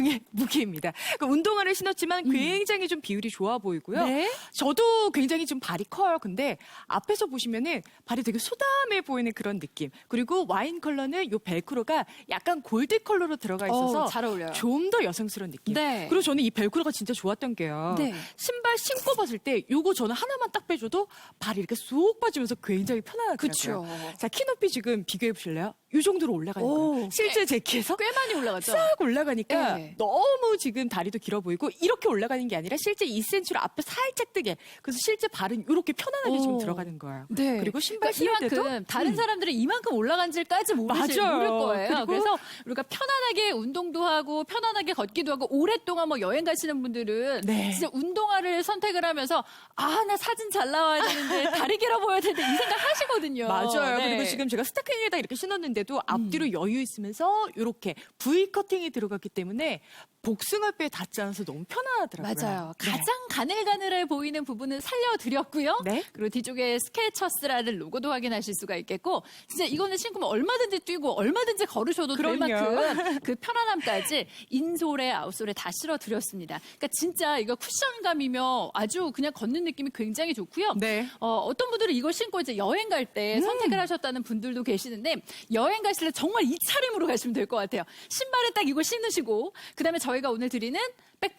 최강의 무기입니다. 그 운동화를 신었지만 굉장히 좀 비율이 좋아 보이고요. 네. 저도 굉장히 좀 발이 커요. 근데 앞에서 보시면은 발이 되게 소담해 보이는 그런 느낌. 그리고 와인 컬러는 요 벨크로가 약간 골드 컬러로 들어가 있어서 어, 잘 어울려요. 좀 더 여성스러운 느낌. 네. 그리고 저는 이 벨크로가 진짜 좋았던 게요. 네. 신 발 신고 봤을 때 요거 저는 하나만 딱 빼줘도 발이 이렇게 쏙 빠지면서 굉장히 편안하더라고요. 그쵸. 자, 키 높이 지금 비교해 보실래요? 이 정도로 올라가는 오, 거예요. 실제 제 키에서 꽤 많이 올라갔죠. 싹 올라가니까 네. 너무 지금 다리도 길어 보이고 이렇게 올라가는 게 아니라 실제 2cm로 앞에 살짝 뜨게 그래서 실제 발은 이렇게 편안하게 지금 오. 들어가는 거예요. 네. 그리고 신발 그러니까 신을 때도 이만큼 다른 음. 사람들은 이만큼 올라간지까지 모르실 맞아요. 모를 거예요. 그리고- 그래서 우리가 편안하게 운동도 하고 편안하게 걷기도 하고 오랫동안 뭐 여행 가시는 분들은 네. 진짜 운동화를 선택을 하면서 아 나 사진 잘 나와야 되는데 다리 길어 보여야 되는데 이 생각 하시거든요. 맞아요. 네. 음. 그리고 지금 제가 스타킹에다 이렇게 신었는데도 앞뒤로 여유 있으면서 이렇게 V 커팅이 들어갔기 때문에 복숭아뼈에 닿지 않아서 너무 편안하더라고요. 맞아요. 네. 가장 가늘가늘해 보이는 부분은 살려드렸고요. 네. 그리고 뒤쪽에 스케쳐스라는 로고도 확인하실 수가 있겠고, 진짜 이거는 신으면 얼마든지 뛰고 얼마든지 걸으셔도 될 그럼요. 만큼 그 편안함까지 인솔에 아웃솔에 다 실어드렸습니다. 그러니까 진짜 이거 쿠션감이며 아주 그냥 걷는 느낌이 굉장히 좋고요. 네. 어, 어떤 분들은 이걸 신고 이제 여행 갈 때 선택을 하셨다는 분들도 계시는데 여행 가실 때 정말 이 차림으로 가시면 될 것 같아요. 신발에 딱 이걸 신으시고 그다음에 저희가 오늘 드리는